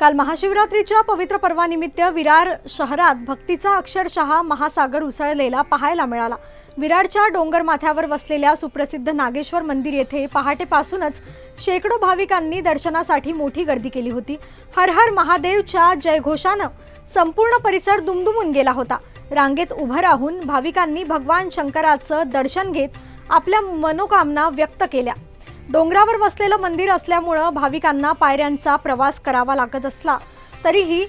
काल महाशिवरात्रीच्या पवित्र पर्वानिमित्त विरार शहरात भक्तीचा अक्षरशः महासागर उसळलेला पाहायला मिळाला. विरारच्या डोंगर माथ्यावर वसलेल्या सुप्रसिद्ध नागेश्वर मंदिर येथे पहाटेपासूनच शेकडो भाविकांनी दर्शनासाठी मोठी गर्दी केली होती. हर हर महादेवच्या जयघोषानं संपूर्ण परिसर दुमदुमून गेला होता. रांगेत उभं राहून भाविकांनी भगवान शंकराचं दर्शन घेत आपल्या मनोकामना व्यक्त केल्या. डोंगरावर वसलेलं मंदिर असल्यामुळं भाविकांना पायऱ्यांचा प्रवास करावा लागत असला. तरीही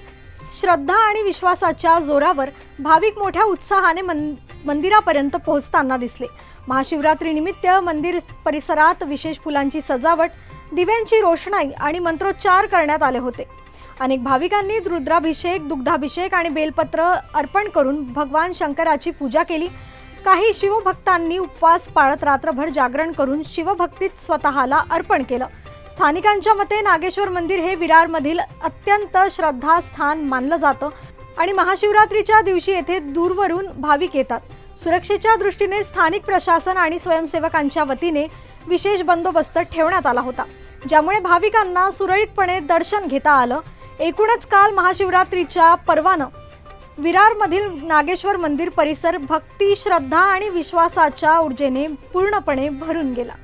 श्रद्धा आणि विश्वासाच्या जोरावर भाविक मोठ्या उत्साहाने मन मंदिरापर्यंत पोहोचताना दिसले. महाशिवरात्रीनिमित्त मंदिर परिसरात विशेष फुलांची सजावट दिव्यांची रोषणाई आणि मंत्रोच्चार करण्यात आले होते. अनेक भाविकांनी रुद्राभिषेक दुग्धाभिषेक आणि बेलपत्र अर्पण करून भगवान शंकराची पूजा केली. काही शिवभक्तांनी उपवास पाळत रात्रभर जागरण करून शिवभक्तीत स्वतःला अर्पण केलं. स्थानिकांच्या मते नागेश्वर मंदिर हे विरारमधील अत्यंत श्रद्धास्थान मानलं जातं आणि महाशिवरात्रीच्या दिवशी येथे दूरवरून भाविक येतात. सुरक्षेच्या दृष्टीने स्थानिक प्रशासन आणि स्वयंसेवकांच्या वतीने विशेष बंदोबस्त ठेवण्यात आला होता. ज्यामुळे भाविकांना सुरळीतपणे दर्शन घेता आलं. एकूणच काल महाशिवरात्रीच्या पर्वानं विरारमधील नागेश्वर मंदिर परिसर भक्ती श्रद्धा आणि विश्वासाच्या ऊर्जेने पूर्णपणे भरून गेला.